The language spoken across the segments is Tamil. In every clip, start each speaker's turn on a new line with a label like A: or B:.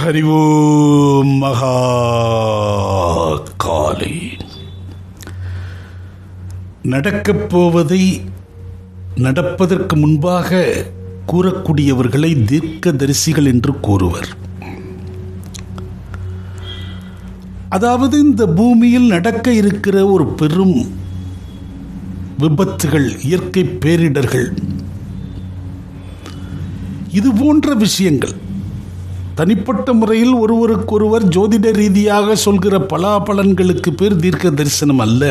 A: ஹரிவோம் மகா காலை நடக்கப் போவதை நடப்பதற்கு முன்பாக கூறக்கூடியவர்களை தீர்க்க தரிசிகள் என்று கூறுவர். அதாவது இந்த பூமியில் நடக்க இருக்கிற ஒரு பெரும் விபத்துகள் இயற்கை பேரிடர்கள் இது போன்ற விஷயங்கள் தனிப்பட்ட முறையில் ஒருவருக்கொருவர் ஜோதிட ரீதியாக சொல்கிற பலாபலன்களுக்கு பேர் தீர்க்க தரிசனம் அல்ல.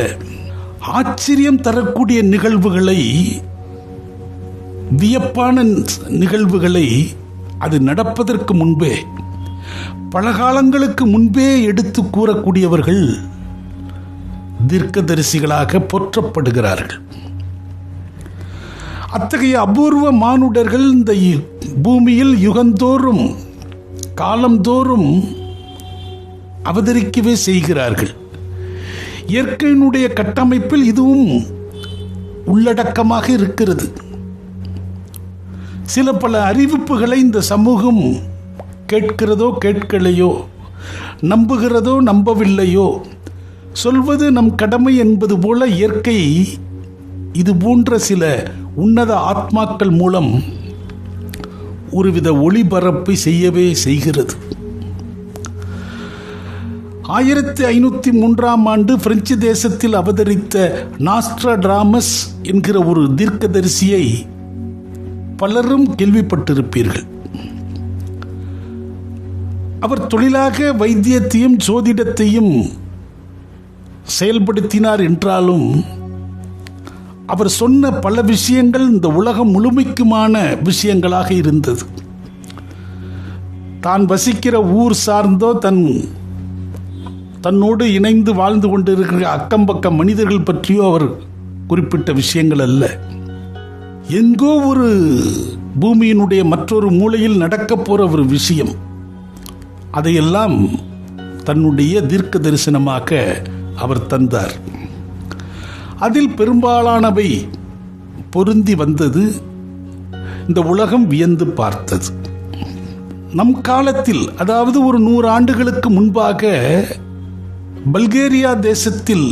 A: ஆச்சரியம் தரக்கூடிய நிகழ்வுகளை வியப்பான நிகழ்வுகளை அது நடப்பதற்கு முன்பே பல காலங்களுக்கு முன்பே எடுத்து கூறக்கூடியவர்கள் தீர்க்கதரிசிகளாக போற்றப்படுகிறார்கள். அத்தகைய அபூர்வ மானுடர்கள் இந்த பூமியில் யுகந்தோறும் காலந்தோறும் அவதரிக்கவே செய்கிறார்கள். இயற்கையினுடைய கட்டமைப்பில் இதுவும் உள்ளடக்கமாக இருக்கிறது. சில பல அறிவிப்புகளை இந்த சமூகம் கேட்கிறதோ கேட்கலையோ நம்புகிறதோ நம்பவில்லையோ சொல்வது நம் கடமை என்பது போல இயற்கை இது போன்ற சில உன்னத ஆத்மாக்கள் மூலம் ஒருவித ஒளிபரப்பை செய்யவே செய்கிறது. ஆயிரத்தி ஐநூற்றி மூன்றாம் ஆண்டு பிரெஞ்சு தேசத்தில் அவதரித்த நாஸ்ட்ராடாமஸ் என்கிற ஒரு தீர்க்கதரிசியை பலரும் கேள்விப்பட்டிருப்பீர்கள். அவர் தொழிலாக வைத்தியத்தையும் ஜோதிடத்தையும் செயல்படுத்தினார் என்றாலும் அவர் சொன்ன பல விஷயங்கள் இந்த உலகம் முழுமைக்குமான விஷயங்களாக இருந்தது. தான் வசிக்கிற ஊர் சார்ந்தோ தன் தன்னோடு இணைந்து வாழ்ந்து கொண்டிருக்கிற அக்கம் பக்கம் மனிதர்கள் பற்றியோ அவர் குறிப்பிட்ட விஷயங்கள் அல்ல. எங்கோ ஒரு பூமியினுடைய மற்றொரு மூலையில் நடக்கப் போற ஒரு விஷயம். அதையெல்லாம் தன்னுடைய தீர்க்க தரிசனமாக அவர் தந்தார். அதில் பெரும்பாலானவை பொருந்தி வந்தது இந்த உலகம் வியந்து பார்த்தது. நம் காலத்தில் அதாவது ஒரு நூறு ஆண்டுகளுக்கு முன்பாக பல்கேரியா தேசத்தில்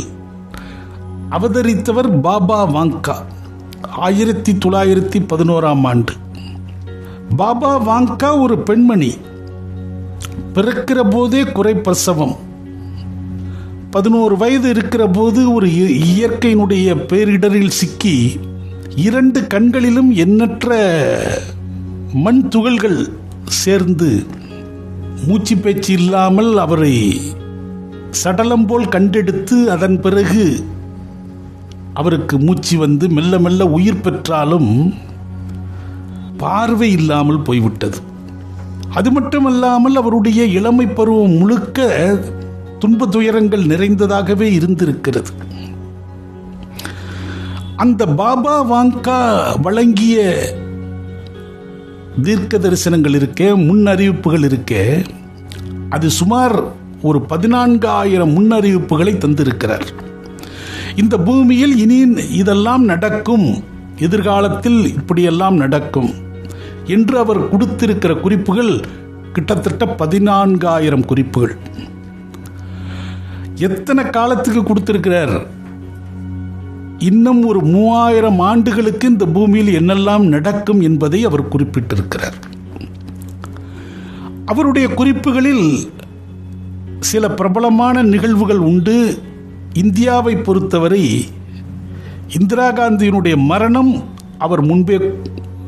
A: அவதரித்தவர் பாபா வாங்கா ஆயிரத்தி தொள்ளாயிரத்தி பதினோராம் ஆண்டு. பாபா வாங்கா ஒரு பெண்மணி பிறக்கிற போதே குறை பிரசவம். பதினோரு வயது இருக்கிற போது ஒரு இ- இயற்கையினுடைய பேரிடரில் சிக்கி இரண்டு கண்களிலும் எண்ணற்ற மண் துகள்கள் சேர்ந்து மூச்சு பேச்சு இல்லாமல் அவரை சடலம் போல் கண்டெடுத்து அதன் பிறகு அவருக்கு மூச்சு வந்து மெல்ல மெல்ல உயிர் பெற்றாலும் பார்வை இல்லாமல் போய்விட்டது. அது மட்டுமல்லாமல் அவருடைய இளமை பருவம் முழுக்க துன்ப துயரங்கள் நிறைந்ததாகவே இருந்திருக்கிறது. அந்த பாபா வாங்கா வழங்கிய தீர்க்க தரிசனங்கள் இருக்கே முன் அறிவிப்புகள் இருக்கே அது சுமார் ஒரு பதினான்காயிரம் முன்னறிவிப்புகளை தந்திருக்கிறார். இந்த பூமியில் இனி இதெல்லாம் நடக்கும் எதிர்காலத்தில் இப்படியெல்லாம் நடக்கும் என்று அவர் கொடுத்திருக்கிற குறிப்புகள் கிட்டத்தட்ட பதினான்காயிரம் குறிப்புகள். எத்தனை காலத்துக்கு கொடுத்திருக்கிறார்? இன்னும் ஒரு மூவாயிரம் ஆண்டுகளுக்கு இந்த பூமியில் என்னெல்லாம் நடக்கும் என்பதை அவர் குறிப்பிட்டிருக்கிறார். அவருடைய குறிப்புகளில் சில பிரபலமான நிகழ்வுகள் உண்டு. இந்தியாவை பொறுத்தவரை இந்திரா காந்தியினுடைய மரணம் அவர் முன்பே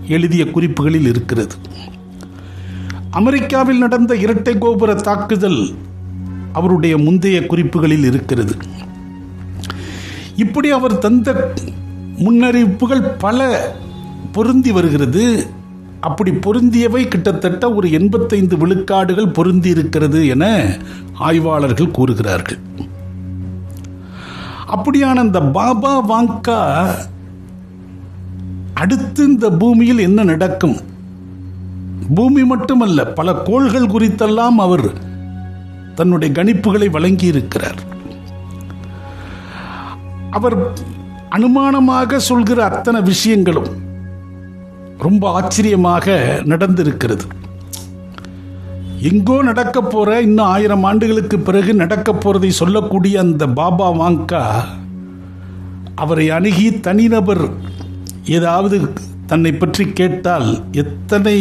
A: எழுதிய குறிப்புகளில் இருக்கிறது. அமெரிக்காவில் நடந்த இரட்டை கோபுர தாக்குதல் அவருடைய முந்தைய குறிப்புகளில் இருக்கிறது. இப்படி அவர் தந்த முன்னறிவிப்புகள் பல பொருந்தி வருகிறது. அப்படி பொருந்தியவை கிட்டத்தட்ட ஒரு எண்பத்தைந்து விழுக்காடுகள் பொருந்தி இருக்கிறது என ஆய்வாளர்கள் கூறுகிறார்கள். அப்படியான இந்த பாபா வாங்கா அடுத்து இந்த பூமியில் என்ன நடக்கும்? பூமி மட்டுமல்ல பல கோள்கள் குறித்தெல்லாம் அவர் தன்னுடைய கணிப்புகளை வழங்கியிருக்கிறார். அவர் அனுமானமாக சொல்கிற அத்தனை விஷயங்களும் ரொம்ப ஆச்சரியமாக நடந்திருக்கிறது. எங்கோ நடக்க போற இன்னும் ஆயிரம் ஆண்டுகளுக்கு பிறகு நடக்க போறதை சொல்லக்கூடிய அந்த பாபா வாங்கா அவரை அணுகி தனிநபர் ஏதாவது தன்னை பற்றி கேட்டால் எத்தனை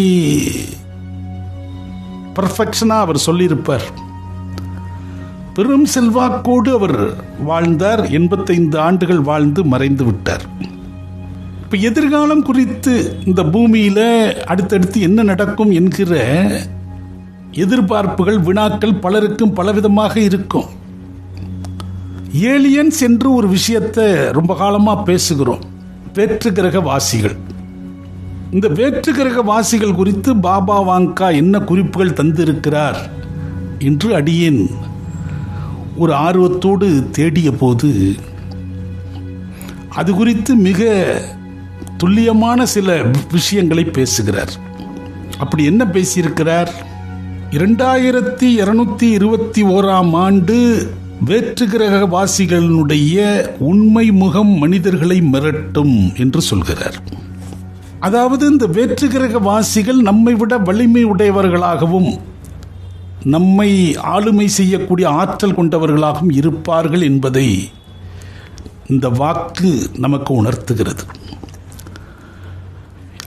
A: பர்ஃபெக்ஷனாக அவர் சொல்லியிருப்பார். பெரும் செல்வாக்கோடு அவர் வாழ்ந்தார். எண்பத்தைந்து ஆண்டுகள் வாழ்ந்து மறைந்து விட்டார். இப்போ எதிர்காலம் குறித்து இந்த பூமியில் அடுத்தடுத்து என்ன நடக்கும் என்கிற எதிர்பார்ப்புகள் வினாக்கள் பலருக்கும் பலவிதமாக இருக்கும். ஏலியன்ஸ் என்று ஒரு விஷயத்தை ரொம்ப காலமாக பேசுகிறோம். வேற்று கிரக வாசிகள். இந்த வேற்று கிரக வாசிகள் குறித்து பாபா வாங்கா என்ன குறிப்புகள் தந்திருக்கிறார் என்று அடியேன் ஒரு ஆர்வத்தோடு தேடிய போது அது குறித்து மிக துல்லியமான சில விஷயங்களை பேசுகிறார். அப்படி என்ன பேசியிருக்கிறார்? இரண்டாயிரத்தி இருநூத்தி இருபத்தி ஓராம் ஆண்டு வேற்றுகிரக வாசிகளினுடைய உண்மை முகம் மனிதர்களை மிரட்டும் என்று சொல்கிறார். அதாவது இந்த வேற்றுகிரக வாசிகள் நம்மை விட வலிமை உடையவர்களாகவும் நம்மை ஆளுமை செய்யக்கூடிய ஆற்றல் கொண்டவர்களாகவும் இருப்பார்கள் என்பதை இந்த வாக்கு நமக்கு உணர்த்துகிறது.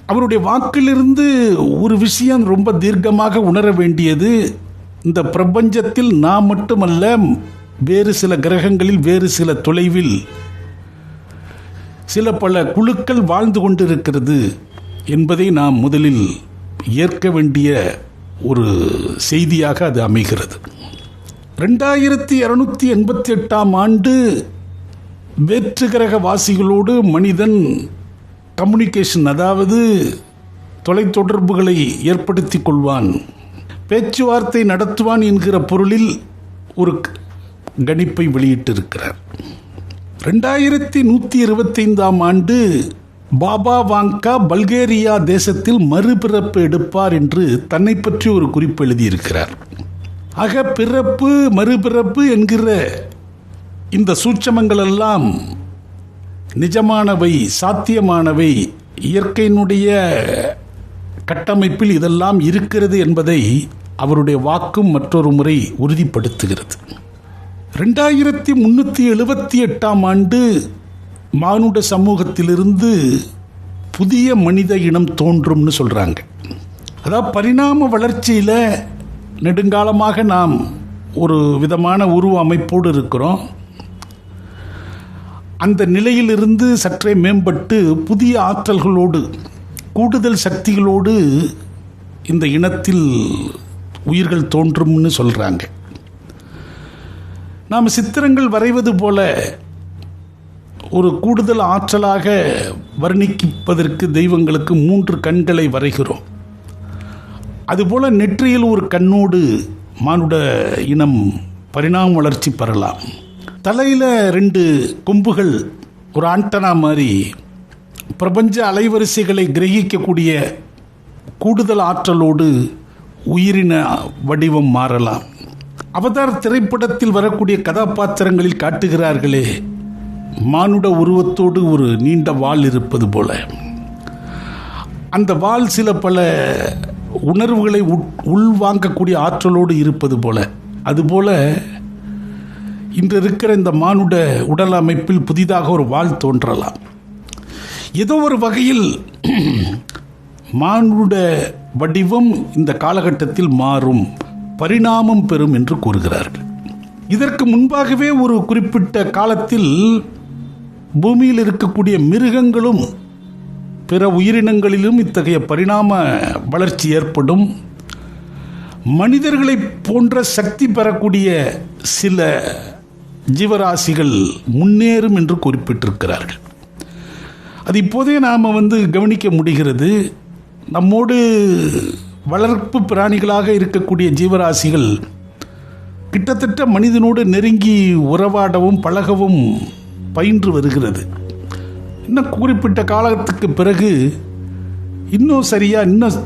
A: அவருடைய வாக்கிலிருந்து ஒரு விஷயம் ரொம்ப தீர்க்கமாக உணர வேண்டியது இந்த பிரபஞ்சத்தில் நாம் மட்டுமல்ல வேறு சில கிரகங்களில் வேறு சில தொலைவில் சில பல குழுக்கள் வாழ்ந்து கொண்டிருக்கிறது என்பதை நாம் முதலில் ஏற்க வேண்டிய ஒரு செய்தியாக அது அமைகிறது. ரெண்டாயிரத்தி இரநூத்தி எண்பத்தி எட்டாம் ஆண்டு வேற்று கிரக வாசிகளோடு மனிதன் கம்யூனிகேஷன் அதாவது தொலைத்தொடர்புகளை ஏற்படுத்தி கொள்வான். பேச்சுவார்த்தை நடத்துவான் என்கிற பொருளில் ஒரு கணிப்பை வெளியிட்டிருக்கிறார். ரெண்டாயிரத்தி நூற்றி இருபத்தைந்தாம் ஆண்டு பாபா வாங்கா பல்கேரியா தேசத்தில் மறுபிறப்பு எடுப்பார் என்று தன்னை பற்றி ஒரு குறிப்பு எழுதியிருக்கிறார். ஆக பிறப்பு மறுபிறப்பு என்கிற இந்த சூட்சமங்கள் எல்லாம் நிஜமானவை சாத்தியமானவை இயற்கையினுடைய கட்டமைப்பில் இதெல்லாம் இருக்கிறது என்பதை அவருடைய வாக்கும் மற்றொரு முறை உறுதிப்படுத்துகிறது. ரெண்டாயிரத்தி முன்னூற்றி எழுபத்தி எட்டாம் ஆண்டு மானுட சமூகத்திலிருந்து புதிய மனித இனம் தோன்றும்னு சொல்கிறாங்க அதாவது பரிணாம வளர்ச்சியில் நெடுங்காலமாக நாம் ஒரு விதமான உருவ அமைப்போடு இருக்கிறோம். அந்த நிலையிலிருந்து சற்றே மேம்பட்டு புதிய ஆற்றல்களோடு கூடுதல் சக்திகளோடு இந்த இனத்தில் உயிர்கள் தோன்றும்னு சொல்கிறாங்க நாம் சித்திரங்கள் வரைவது போல ஒரு கூடுதல் ஆற்றலாக வர்ணிப்பதற்கு தெய்வங்களுக்கு மூன்று கண்களை வரைகிறோம். அதுபோல் நெற்றியில் ஒரு கண்ணோடு மானுட இனம் பரிணாம வளர்ச்சி பெறலாம். தலையில் ரெண்டு கொம்புகள் ஒரு ஆண்டனா மாதிரி பிரபஞ்ச அலைவரிசைகளை கிரகிக்கக்கூடிய கூடுதல் ஆற்றலோடு உயிரின வடிவம் மாறலாம். அவதார் திரைப்படத்தில் வரக்கூடிய கதாபாத்திரங்களில் காட்டுகிறார்களே மானுட உருவத்தோடு ஒரு நீண்ட வால் இருப்பது போல. அந்த வால் சில பல உணர்வுகளை உள்வாங்கக்கூடிய ஆற்றலோடு இருப்பது போல. அதுபோல இன்று இருக்கிற இந்த மானுட உடல் அமைப்பில் புதிதாக ஒரு வால் தோன்றலாம். ஏதோ ஒரு வகையில் மானுட வடிவம் இந்த காலகட்டத்தில் மாறும் பரிணாமம் பெறும் என்று கூறுகிறார்கள். இதற்கு முன்பாகவே ஒரு குறிப்பிட்ட காலத்தில் பூமியில் இருக்கக்கூடிய மிருகங்களும் பிற உயிரினங்களிலும் இத்தகைய பரிணாம வளர்ச்சி ஏற்படும். மனிதர்களை போன்ற சக்தி பெறக்கூடிய சில ஜீவராசிகள் முன்னேறும் என்று குறிப்பிட்டிருக்கிறார்கள். அது இப்போதே நாம் வந்து கவனிக்க முடிகிறது. நம்மோடு வளர்ப்பு பிராணிகளாக இருக்கக்கூடிய ஜீவராசிகள் கிட்டத்தட்ட மனிதனோடு நெருங்கி உறவாடவும் பழகவும் பயின்று வருகிறது. இன்னும் குறிப்பிட்ட காலத்துக்கு பிறகு இன்னும் சரியாக இன்னும்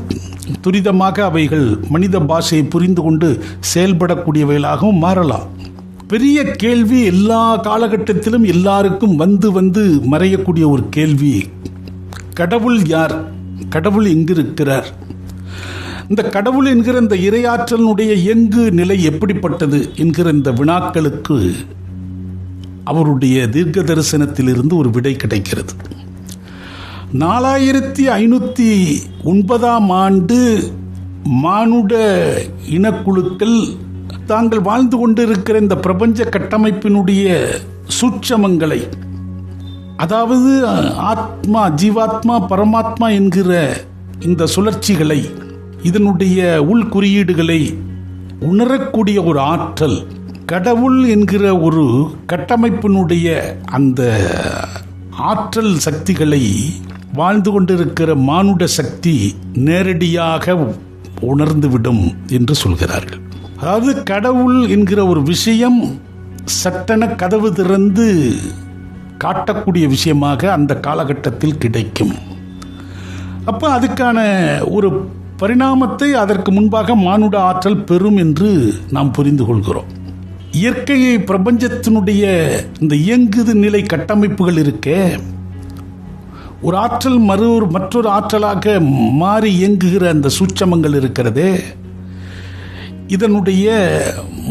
A: துரிதமாக அவைகள் மனித பாஷையை புரிந்து கொண்டு செயல்படக்கூடியவைகளாகவும் மாறலாம். பெரிய கேள்வி எல்லா காலகட்டத்திலும் எல்லாருக்கும் வந்து வந்து மறையக்கூடிய ஒரு கேள்வி கடவுள் யார்? கடவுள் எங்கிருக்கிறார்? இந்த கடவுள் என்கிற இந்த இரையாற்றலினுடைய எங்கு நிலை எப்படிப்பட்டது என்கிற இந்த வினாக்களுக்கு அவருடைய தீர்க்க தரிசனத்திலிருந்து ஒரு விடை கிடைக்கிறது. நாலாயிரத்தி ஐநூற்றி ஒன்பதாம் ஆண்டு மானுட இனக்குழுக்கள் தாங்கள் வாழ்ந்து கொண்டிருக்கிற இந்த பிரபஞ்ச கட்டமைப்பினுடைய சூட்சமங்களை அதாவது ஆத்மா ஜீவாத்மா பரமாத்மா என்கிற இந்த சுழற்சிகளை இதனுடைய உள் குறியீடுகளை உணரக்கூடிய ஒரு ஆற்றல் கடவுள் என்கிற ஒரு கட்டமைப்பினுடைய அந்த ஆற்றல் சக்திகளை வாழ்ந்து கொண்டிருக்கிற மானுட சக்தி நேரடியாக உணர்ந்துவிடும் என்று சொல்கிறார்கள். அதாவது கடவுள் என்கிற ஒரு விஷயம் சட்டென கதவு திறந்து காட்டக்கூடிய விஷயமாக அந்த காலகட்டத்தில் கிடைக்கும். அப்போ அதுக்கான ஒரு பரிணாமத்தை அதற்கு முன்பாக மானுட ஆற்றல் பெறும் என்று நாம் புரிந்து கொள்கிறோம். இயற்கையை பிரபஞ்சத்தினுடைய இந்த இயங்குது நிலை கட்டமைப்புகள் இருக்கே. ஒரு ஆற்றல் மறு மற்றொரு ஆற்றலாக மாறி இயங்குகிற அந்த சூட்சமங்கள் இருக்கிறதே. இதனுடைய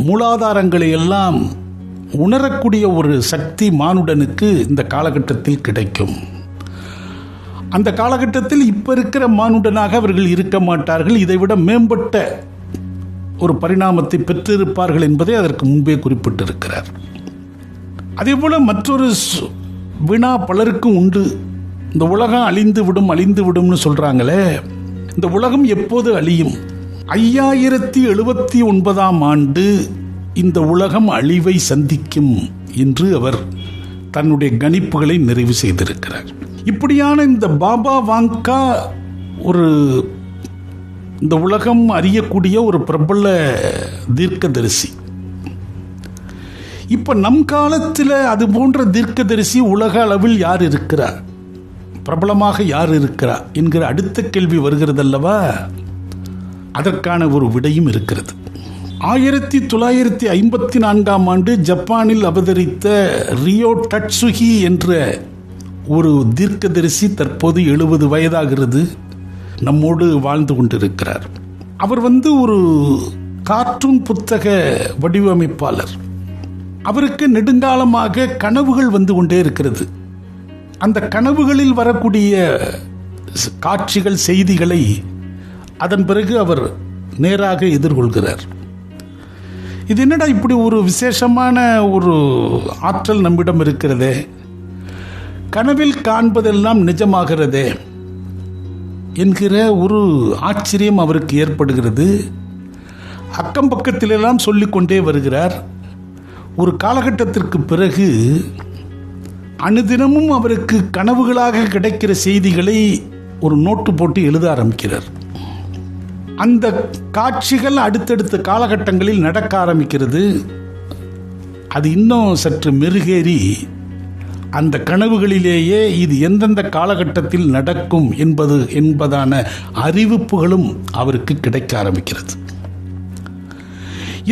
A: மூலாதாரங்களை எல்லாம் உணரக்கூடிய ஒரு சக்தி மானுடனுக்கு இந்த காலகட்டத்தில் கிடைக்கும். அந்த காலகட்டத்தில் இப்போ இருக்கிற மானுடனாக அவர்கள் இருக்க மாட்டார்கள். இதைவிட மேம்பட்ட ஒரு பரிணாமத்தை பெற்றிருப்பார்கள் என்பதை அதற்கு முன்பே குறிப்பிட்டிருக்கிறார். அதேபோல மற்றொரு வினா பலருக்கும் உண்டு. இந்த உலகம் அழிந்து விடும் அழிந்து விடும்னு சொல்றாங்களே. இந்த உலகம் எப்போது அழியும்? ஐயாயிரத்தி எழுபத்தி ஒன்பதாம் ஆண்டு இந்த உலகம் அழிவை சந்திக்கும் என்று அவர் தன்னுடைய கணிப்புகளை நிறைவு செய்திருக்கிறார். இப்படியான இந்த பாபா வாங்கா ஒரு இந்த உலகம் அறியக்கூடிய ஒரு பிரபல தீர்க்கதரிசி. இப்போ நம் காலத்தில் அது போன்ற தீர்க்கதரிசி உலக அளவில் யார் இருக்கிறார் பிரபலமாக யார் இருக்கிறார் என்கிற அடுத்த கேள்வி வருகிறதல்லவா? அதற்கான ஒரு விடையும் இருக்கிறது. ஆயிரத்தி தொள்ளாயிரத்தி ஐம்பத்தி நான்காம் ஆண்டு ஜப்பானில் அவதரித்த ரியோ டட்சுகி என்ற ஒரு தீர்க்கதரிசி தற்போது எழுபது வயதாகிறது. நம்மோடு வாழ்ந்து கொண்டிருக்கிறார். அவர் வந்து ஒரு கார்ட்டூன் புத்தக வடிவமைப்பாளர். அவருக்கு நெடுங்காலமாக கனவுகள் வந்து கொண்டே இருக்கிறது. அந்த கனவுகளில் வரக்கூடிய காட்சிகள் செய்திகளை அதன் பிறகு அவர் நேராக எதிர்கொள்கிறார். இது என்னடா இப்படி ஒரு விசேஷமான ஒரு ஆற்றல் நம்மிடம் இருக்கிறதே? கனவில் காண்பதெல்லாம் நிஜமாகிறதே? என்கிற ஒரு ஆச்சரியம் அவருக்கு ஏற்படுகிறது. அக்கம் பக்கத்திலெல்லாம் சொல்லிக்கொண்டே வருகிறார். ஒரு காலகட்டத்திற்கு பிறகு அனுதினமும் அவருக்கு கனவுகளாக கிடைக்கிற செய்திகளை ஒரு நோட்டு போட்டு எழுத ஆரம்பிக்கிறார். அந்த காட்சிகள் அடுத்தடுத்த காலகட்டங்களில் நடக்க ஆரம்பிக்கிறது. அது இன்னும் சற்று மெருகேறி அந்த கனவுகளிலேயே இது எந்தெந்த காலகட்டத்தில் நடக்கும் என்பது என்பதான அறிவிப்புகளும் அவருக்கு கிடைக்க ஆரம்பிக்கிறது.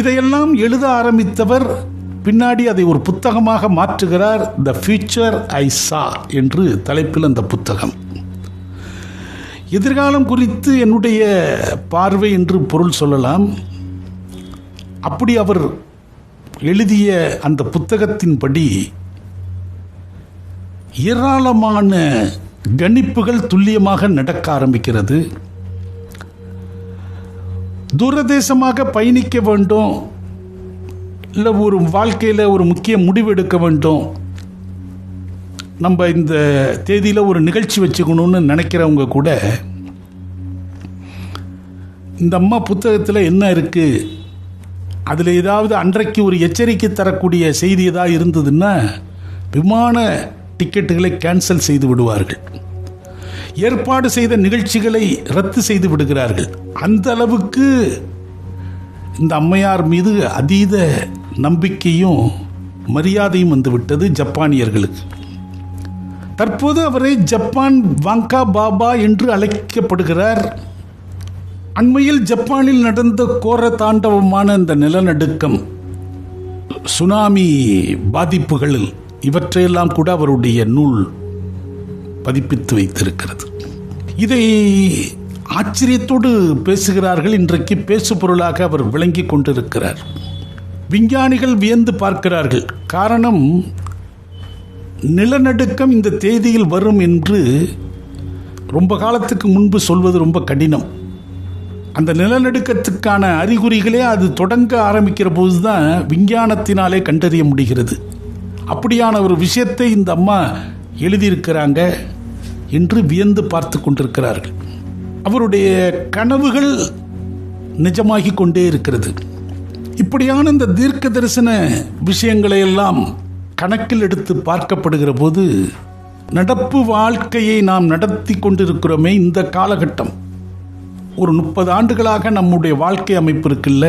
A: இதையெல்லாம் எழுத ஆரம்பித்தவர் பின்னாடி அதை ஒரு புத்தகமாக மாற்றுகிறார் த ஃபியூச்சர் ஐ சா என்று தலைப்பில் அந்த புத்தகம். எதிர்காலம் குறித்து என்னுடைய பார்வை என்று பொருள் சொல்லலாம். அப்படி அவர் எழுதிய அந்த புத்தகத்தின்படி ஏராளமான கணிப்புகள் துல்லியமாக நடக்க ஆரம்பிக்கிறது. தூரதேசமாக பயணிக்க வேண்டும். இல்லை ஒரு வாழ்க்கையில் ஒரு முக்கிய முடிவு எடுக்க வேண்டும். நம்ம இந்த தேதியில் ஒரு நிகழ்ச்சி வச்சுக்கணும்னு நினைக்கிறவங்க கூட இந்த அம்மா புத்தகத்தில் என்ன இருக்குது அதில் ஏதாவது அன்றைக்கு ஒரு எச்சரிக்கை தரக்கூடிய செய்தி ஏதாவது இருந்ததுன்னா விமான டிக்கெட்டுகளை கேன்சல் செய்து விடுவார்கள். ஏற்பாடு செய்த நிகழ்ச்சிகளை ரத்து செய்து விடுகிறார்கள். அந்த அளவுக்கு இந்த அம்மையார் மீது அதீத நம்பிக்கையும் மரியாதையும் வந்துவிட்டது ஜப்பானியர்களுக்கு. தற்போது அவரை ஜப்பான் வாங்கா பாபா என்று அழைக்கப்படுகிறார். அண்மையில் ஜப்பானில் நடந்த கோர தாண்டவமான இந்த நிலநடுக்கம் சுனாமி பாதிப்புகளில் இவற்றையெல்லாம் கூட அவருடைய நூல் பதிப்பித்து வைத்திருக்கிறது. இதை ஆச்சரியத்தோடு பேசுகிறார்கள். இன்றைக்கு பேசு பொருளாக அவர் விளங்கி கொண்டிருக்கிறார். விஞ்ஞானிகள் வியந்து பார்க்கிறார்கள். காரணம் நிலநடுக்கம் இந்த தேதியில் வரும் என்று ரொம்ப காலத்துக்கு முன்பு சொல்வது ரொம்ப கடினம். அந்த நிலநடுக்கத்துக்கான அறிகுறிகளே அது தொடங்க ஆரம்பிக்கிற போது தான் விஞ்ஞானத்தினாலே கண்டறிய முடிகிறது. அப்படியான ஒரு விஷயத்தை இந்த அம்மா எழுதியிருக்கிறாங்க என்று வியந்து பார்த்து கொண்டிருக்கிறார்கள். அவருடைய கனவுகள் நிஜமாகி கொண்டே இருக்கிறது. இப்படியான இந்த தீர்க்க தரிசன விஷயங்களை எல்லாம் கணக்கில் எடுத்து பார்க்கப்படுகிற போது நடப்பு வாழ்க்கையை நாம் நடத்தி கொண்டிருக்கிறோமே இந்த காலகட்டம். ஒரு முப்பது ஆண்டுகளாக நம்முடைய வாழ்க்கை அமைப்பு இருக்குல்ல?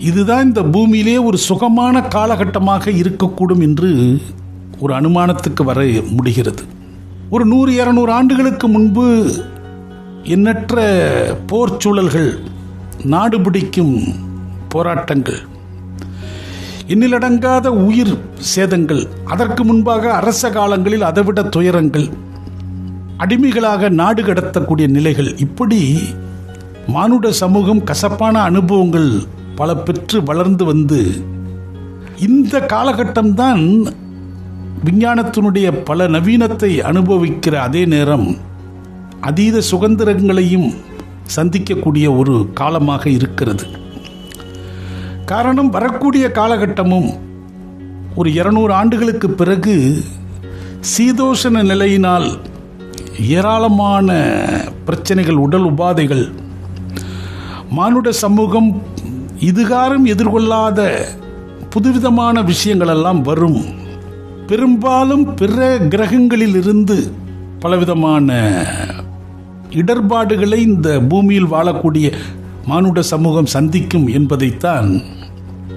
A: இதுதான் இந்த பூமியிலே ஒரு சுகமான காலகட்டமாக இருக்கக்கூடும் என்று ஒரு அனுமானத்துக்கு வர முடிகிறது. ஒரு நூறு இரநூறு ஆண்டுகளுக்கு முன்பு எண்ணற்ற போர் சூழல்கள் நாடு பிடிக்கும் போராட்டங்கள் எண்ணிலடங்காத உயிர் சேதங்கள் அதற்கு முன்பாக அரச காலங்களில் அதைவிட துயரங்கள் அடிமைகளாக நாடு கடத்தக்கூடிய நிலைகள் இப்படி மானுட சமூகம் கசப்பான அனுபவங்கள் பல பெற்று வளர்ந்து வந்து இந்த காலகட்டம்தான் விஞ்ஞானத்தினுடைய பல நவீனத்தை அனுபவிக்கிற அதே நேரம் அதீத சுதந்திரங்களையும் சந்திக்கக்கூடிய ஒரு காலமாக இருக்கிறது. காரணம் வரக்கூடிய காலகட்டமும் ஒரு இருநூறு ஆண்டுகளுக்கு பிறகு சீதோஷண நிலையினால் ஏராளமான பிரச்சனைகள் உடல் உபாதைகள் மானுட சமூகம் இதுகாரம் எதிர்கொள்ளாத புதுவிதமான விஷயங்களெல்லாம் வரும். பெரும்பாலும் பிற கிரகங்களில் இருந்து பலவிதமான இடர்பாடுகளை இந்த பூமியில் வாழக்கூடிய மானுட சமூகம் சந்திக்கும் என்பதைத்தான்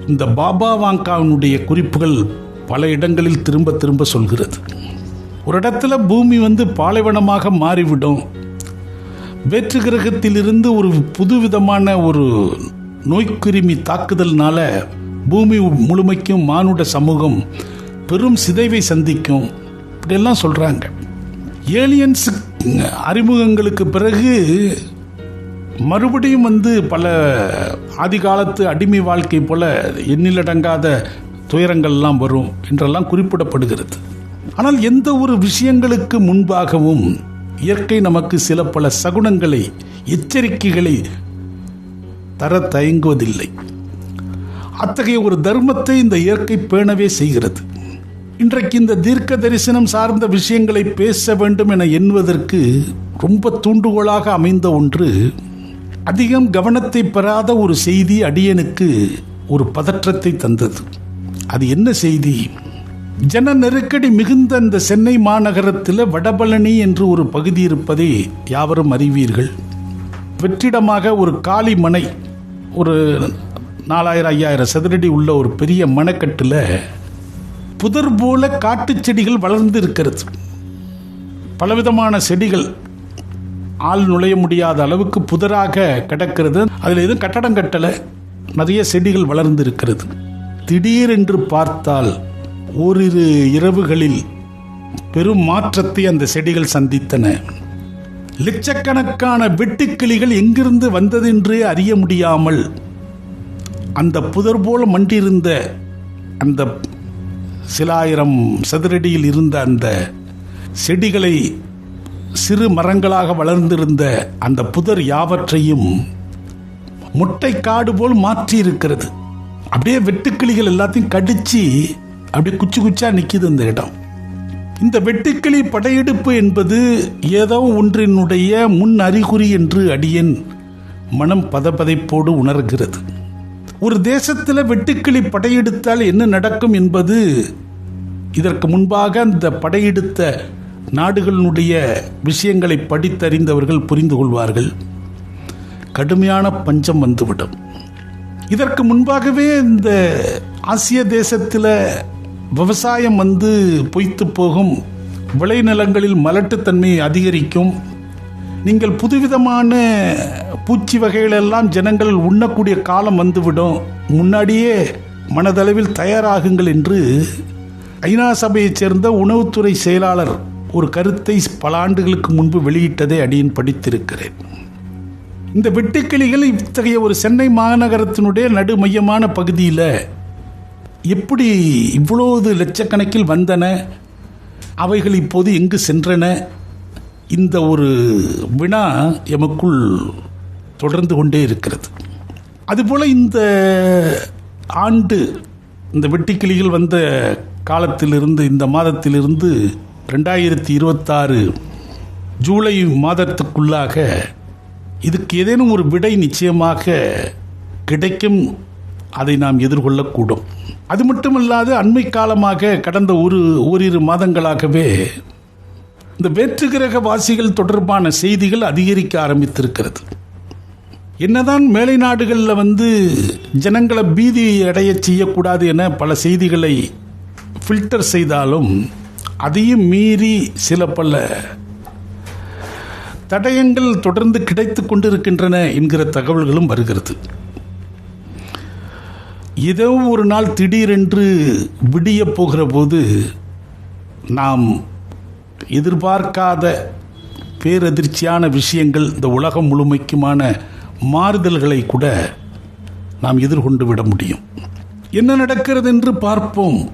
A: இந்த பாபா வாங்காவினுடைய குறிப்புகள் பல இடங்களில் திரும்ப திரும்ப சொல்கிறது. ஒரு இடத்துல பூமி வந்து பாலைவனமாக மாறிவிடும். வேற்று கிரகத்திலிருந்து ஒரு புதுவிதமான ஒரு நோய்க்கிருமி தாக்குதல்னால பூமி முழுமைக்கும் மானுட சமூகம் பெரும் சிதைவை சந்திக்கும். இப்படியெல்லாம் சொல்கிறாங்க ஏலியன்ஸ் அறிமுகங்களுக்கு பிறகு மறுபடியும் வந்து பல ஆதிகாலத்து அடிமை வாழ்க்கை போல எண்ணிலடங்காத துயரங்கள்லாம் வரும் என்றெல்லாம் குறிப்பிடப்படுகிறது. ஆனால் எந்த ஒரு விஷயங்களுக்கு முன்பாகவும் இயற்கை நமக்கு சில பல சகுனங்களை எச்சரிக்கைகளை தர தயங்குவதில்லை. அத்தகைய ஒரு தர்மத்தை இந்த இயற்கை பேணவே செய்கிறது. இன்றைக்கு இந்த தீர்க்க தரிசனம் சார்ந்த விஷயங்களை பேச வேண்டும் என எண்ணுவதற்கு ரொம்ப தூண்டுகோலாக அமைந்த ஒன்று அதிகம் கவனத்தை பெறாத ஒரு செய்தி அடியனுக்கு ஒரு பதற்றத்தை தந்தது. அது என்ன செய்தி? ஜன நெருக்கடி மிகுந்த அந்த சென்னை மாநகரத்தில் வடபழனி என்று ஒரு பகுதி இருப்பதை யாவரும் அறிவீர்கள். வெற்றிடமாக ஒரு காலி மனை ஒரு நாலாயிரம் ஐயாயிரம் சதுரடி உள்ள ஒரு பெரிய மணக்கட்டில் புதர் போல காட்டுச் செடிகள் வளர்ந்து இருக்கிறது. பலவிதமான செடிகள் ஆள் நுழைய முடியாத அளவுக்கு புதராக கிடக்கிறது. அதில் எதுவும் கட்டடம் கட்டலை நிறைய செடிகள் வளர்ந்து இருக்கிறது. திடீரென்று பார்த்தால் ஓரிரு இரவுகளில் பெரும் மாற்றத்தை அந்த செடிகள் சந்தித்தன. லட்சக்கணக்கான வெட்டுக்கிளிகள் எங்கிருந்து வந்ததென்றே அறிய முடியாமல் அந்த புதர் போல மண்டிருந்த அந்த சில ஆயிரம் சதுரடியில் இருந்த அந்த செடிகளை சிறு மரங்களாக வளர்ந்திருந்த அந்த புதர் யாவற்றையும் முட்டை காடு போல் மாற்றி இருக்கிறது அப்படியே வெட்டுக்கிளிகள் எல்லாத்தையும் கடிச்சு அப்படியே குச்சி குச்சா நிற்கிது இந்த இடம். இந்த வெட்டுக்கிளி படையெடுப்பு என்பது ஏதோ ஒன்றினுடைய முன் அறிகுறி என்று அடியன் மனம் பதபதைப்போடு உணர்கிறது. ஒரு தேசத்தில் வெட்டுக்கிளி படையெடுத்தால் என்ன நடக்கும் என்பது இதற்கு முன்பாக அந்த படையெடுத்த நாடுகளினுடைய விஷயங்களை படித்தறிந்தவர்கள் புரிந்து கொள்வார்கள். கடுமையான பஞ்சம் வந்துவிடும். இதற்கு முன்பாகவே இந்த ஆசிய தேசத்தில் விவசாயம் வந்து பொய்த்து போகும். விளைநிலங்களில் மலட்டுத்தன்மை அதிகரிக்கும். நீங்கள் புதுவிதமான பூச்சி வகைகளெல்லாம் ஜனங்கள் உண்ணக்கூடிய காலம் வந்துவிடும். முன்னாடியே மனதளவில் தயாராகுங்கள் என்று ஐநா சபையைச் சேர்ந்த உணவுத்துறை செயலாளர் ஒரு கருத்தை பல ஆண்டுகளுக்கு முன்பு வெளியிட்டதை அடியின் படித்திருக்கிறேன். இந்த வெட்டுக்கிளிகள் இத்தகைய ஒரு சென்னை மாநகரத்தினுடைய நடுமையமான பகுதியில் எப்படி இவ்வளவு லட்சக்கணக்கில் வந்தன? அவைகள் இப்போது எங்கு சென்றன? இந்த ஒரு வினா எமக்குள் தொடர்ந்து கொண்டே இருக்கிறது. அதுபோல் இந்த ஆண்டு இந்த வெட்டிக்கிளிகள் வந்த காலத்திலிருந்து இந்த மாதத்திலிருந்து ரெண்டாயிரத்தி இருபத்தாறு ஜூலை மாதத்துக்குள்ளாக இதுக்கு ஏதேனும் ஒரு விடை நிச்சயமாக கிடைக்கும் அதை நாம் எதிர்கொள்ளக்கூடும். அது மட்டுமல்லாது அண்மை காலமாக கடந்த ஒரு ஓரிரு மாதங்களாகவே இந்த வேற்றுகிரக வாசிகள் தொடர்பான செய்திகள் அதிகரிக்க ஆரம்பித்திருக்கிறது. என்னதான் மேலை நாடுகளில் வந்து ஜனங்களை பீதி அடைய செய்யக்கூடாது என பல செய்திகளை ஃபில்டர் செய்தாலும் அதையும் மீறி சில பல தடயங்கள் தொடர்ந்து கிடைத்து கொண்டிருக்கின்றன என்கிற தகவல்களும் வருகிறது. ஏதோ ஒரு நாள் திடீரென்று விடிய போகிற போது நாம் எதிர்பார்க்காத பேரதிர்ச்சியான விஷயங்கள் இந்த உலகம் முழுமைக்குமான மாறுதல்களை கூட நாம் எதிர்கொண்டு விட முடியும். என்ன நடக்கிறது என்று பார்ப்போம்.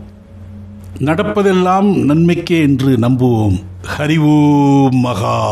A: நடப்பதெல்லாம் நன்மைக்கே என்று நம்புவோம். ஹரிவோம் மகா